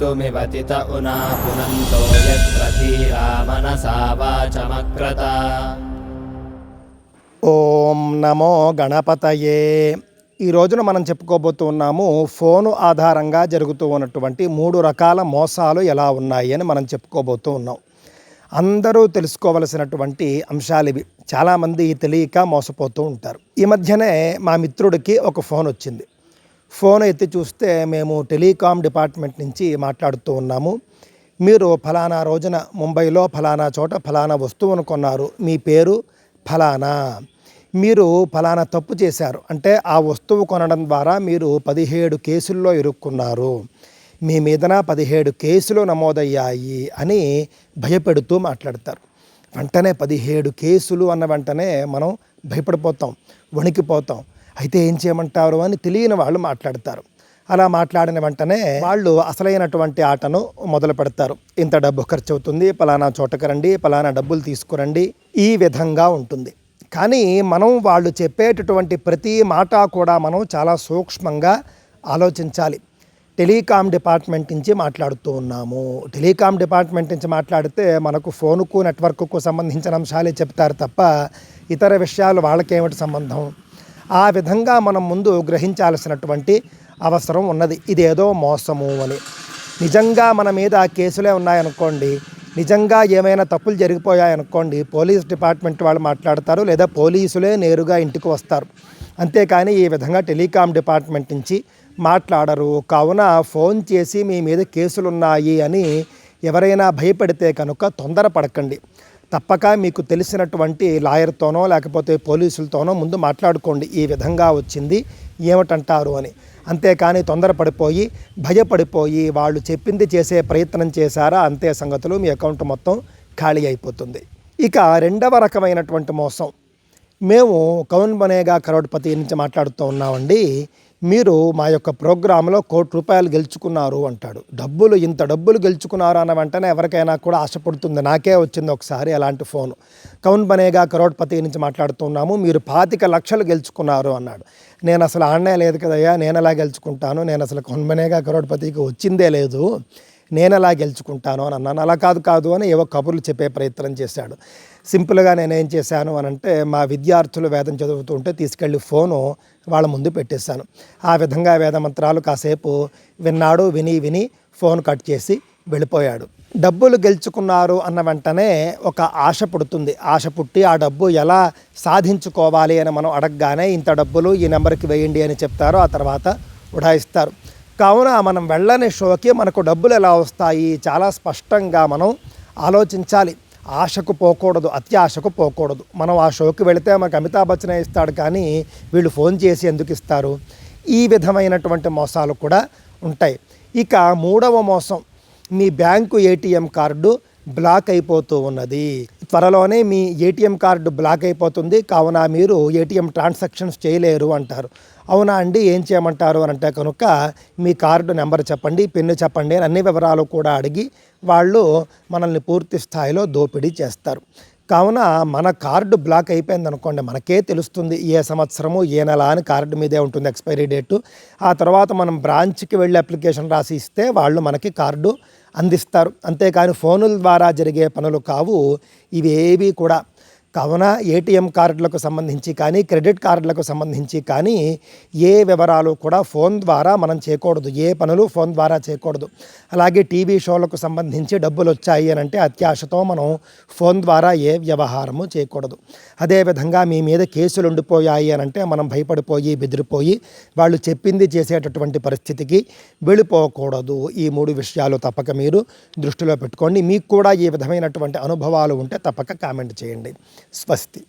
मृत्युमिवतित उना पुनन्तो यत्र धीरा मनसा वाचमक्रता ఓం నమో గణపతయే ఈ రోజున మనం చెప్పుకోబోతున్నాము ఫోను ఆధారంగా జరుగుతూ ఉన్నటువంటి మూడు రకాల మోసాలు ఎలా ఉన్నాయి అని మనం చెప్పుకోబోతూ ఉన్నాం అందరూ తెలుసుకోవలసినటువంటి అంశాలు ఇవి చాలామంది తెలియక మోసపోతూ ఉంటారు ఈ మధ్యనే మా మిత్రుడికి ఒక ఫోన్ వచ్చింది ఫోన్ ఎత్తి చూస్తే మేము టెలికాం డిపార్ట్మెంట్ నుంచి మాట్లాడుతూ ఉన్నాము. మీరు ఫలానా రోజున ముంబైలో ఫలానా చోట ఫలానా వస్తువును కొన్నారు. మీ పేరు ఫలానా. మీరు ఫలానా తప్పు చేశారు. అంటే ఆ వస్తువు కొనడం ద్వారా మీరు పదిహేడు కేసుల్లో ఇరుక్కున్నారు. మీ మీదన పదిహేడు కేసులు నమోదయ్యాయి అని భయపెడుతూ మాట్లాడతారు. వెంటనే పదిహేడు కేసులు అన్న వెంటనే మనం భయపడిపోతాం వణికిపోతాం. అయితే ఏం చేయమంటారు అని తెలియని వాళ్ళు మాట్లాడతారు. అలా మాట్లాడిన వెంటనే వాళ్ళు అసలైనటువంటి ఆటను మొదలు పెడతారు. ఇంత డబ్బు ఖర్చు అవుతుంది పలానా చోటకు రండి పలానా డబ్బులు తీసుకురండి ఈ విధంగా ఉంటుంది. కానీ మనం వాళ్ళు చెప్పేటటువంటి ప్రతి మాట కూడా మనం చాలా సూక్ష్మంగా ఆలోచించాలి. టెలికాం డిపార్ట్మెంట్ నుంచి మాట్లాడుతూ ఉన్నాము. టెలికాం డిపార్ట్మెంట్ నుంచి మాట్లాడితే మనకు ఫోనుకు నెట్వర్క్కు సంబంధించిన అంశాలే చెప్తారు తప్ప ఇతర విషయాలు వాళ్ళకేమిటి సంబంధం? ఆ విధంగా మనం ముందు గ్రహించాల్సినటువంటి అవసరం ఉన్నది. ఇదేదో మోసము అని. నిజంగా మన మీద కేసులే ఉన్నాయనుకోండి నిజంగా ఏమైనా తప్పులు జరిగిపోయాయనుకోండి పోలీస్ డిపార్ట్మెంట్ వాళ్ళు మాట్లాడతారు లేదా పోలీసులే నేరుగా ఇంటికి వస్తారు. అంతేకాని ఈ విధంగా టెలికాం డిపార్ట్మెంట్ నుంచి మాట్లాడరు. కావున ఫోన్ చేసి మీ మీద కేసులున్నాయి అని ఎవరైనా భయపడితే కనుక తొందరపడకండి. తప్పక మీకు తెలిసినటువంటి లాయర్తోనో లేకపోతే పోలీసులతోనో ముందు మాట్లాడుకోండి. ఈ విధంగా వచ్చింది. ఏమిటంటారు అని. అంతేకాని తొందరపడిపోయి భయపడిపోయి వాళ్ళు చెప్పింది చేసే ప్రయత్నం చేశారా? అంతే సంగతులు మీ అకౌంట్ మొత్తం ఖాళీ అయిపోతుంది. ఇక రెండవ రకమైనటువంటి మోసం. మేము కౌన్ బనేగా కరోడ్పతి నుంచి మాట్లాడుతూ ఉన్నామండి. మీరు మా యొక్క ప్రోగ్రాంలో కోటి రూపాయలు గెలుచుకున్నారు అంటాడు. డబ్బులు ఇంత డబ్బులు గెలుచుకున్నారు అన్న వెంటనే ఎవరికైనా కూడా ఆశపడుతుంది. నాకే వచ్చింది ఒకసారి అలాంటి ఫోను. కౌన్ బనేగా కరోడ్పతి నుంచి మాట్లాడుతున్నాము. మీరు పాతిక లక్షలు గెలుచుకున్నారు అన్నాడు. నేను అసలు ఆడనే లేదు కదయ్యా. నేను ఎలా గెలుచుకుంటాను? నేను అసలు కౌన్ బనేగా కరోడ్పతికి వచ్చిందే లేదు. నేను ఎలా గెలుచుకుంటాను అని అన్నాను. అలా కాదు కాదు అని ఏవో కబుర్లు చెప్పే ప్రయత్నం చేశాడు. సింపుల్గా నేనేం చేశాను అని అంటే మా విద్యార్థులు వేదం చదువుతుంటే తీసుకెళ్ళి ఫోను వాళ్ళ ముందు పెట్టేశాను. ఆ విధంగా వేద మంత్రాలు కాసేపు విన్నాడు విని విని ఫోన్ కట్ చేసి వెళ్ళిపోయాడు. డబ్బులు గెలుచుకున్నారు అన్న వెంటనే ఒక ఆశ పుడుతుంది. ఆశ పుట్టి ఆ డబ్బు ఎలా సాధించుకోవాలి అని మనం అడగగానే ఇంత డబ్బులు ఈ నెంబర్కి వేయండి అని చెప్తారు. ఆ తర్వాత ఉడాయిస్తారు. కావున మనం వెళ్ళని షోకి మనకు డబ్బులు ఎలా వస్తాయి? చాలా స్పష్టంగా మనం ఆలోచించాలి. ఆశకు పోకూడదు అత్యాశకు పోకూడదు. మనం ఆ షోకి వెళితే మనకు అమితాబ్ బచ్చనే ఇస్తాడు కానీ వీళ్ళు ఫోన్ చేసి ఎందుకు ఇస్తారు? ఈ విధమైనటువంటి మోసాలు కూడా ఉంటాయి. ఇక మూడవ మోసం మీ బ్యాంకు ఏటీఎం కార్డు బ్లాక్ అయిపోతూ ఉన్నది. త్వరలోనే మీ ఏటీఎం కార్డు బ్లాక్ అయిపోతుంది. కావున మీరు ఏటీఎం ట్రాన్సాక్షన్స్ చేయలేరు అంటారు. అవునా అండి? ఏం చేయమంటారు అని అంటే కనుక మీ కార్డు నెంబర్ చెప్పండి పిన్ను చెప్పండి అని అన్ని వివరాలు కూడా అడిగి వాళ్ళు మనల్ని పూర్తి స్థాయిలో దోపిడీ చేస్తారు. కావున మన కార్డు బ్లాక్ అయిపోయింది అనుకోండి మనకే తెలుస్తుంది ఏ సంవత్సరము ఏ నెల అని కార్డు మీదే ఉంటుంది ఎక్స్పైరీ డేటు. ఆ తర్వాత మనం బ్రాంచ్కి వెళ్ళి అప్లికేషన్ రాసి ఇస్తే వాళ్ళు మనకి కార్డు అందిస్తారు. అంతేకాని ఫోనుల ద్వారా జరిగే పనులు కావు. ఇవేవి కూడా కావున ఏటీఎం కార్డులకు సంబంధించి కానీ క్రెడిట్ కార్డులకు సంబంధించి కానీ ఏ వివరాలు కూడా ఫోన్ ద్వారా మనం చేయకూడదు. ఏ పనులు ఫోన్ ద్వారా చేయకూడదు. అలాగే టీవీ షోలకు సంబంధించి డబ్బులు వచ్చాయి అని అంటే అత్యాశతో మనం ఫోన్ ద్వారా ఏ వ్యవహారము చేయకూడదు. అదేవిధంగా మీ మీద కేసులు ఉండిపోయాయి అని అంటే మనం భయపడిపోయి బెదిరిపోయి వాళ్ళు చెప్పింది చేసేటటువంటి పరిస్థితికి వెళ్ళిపోకూడదు. ఈ మూడు విషయాలు తప్పక మీరు దృష్టిలో పెట్టుకోండి. మీకు కూడా ఈ విధమైనటువంటి అనుభవాలు ఉంటే తప్పక కామెంట్ చేయండి. స్వస్తి.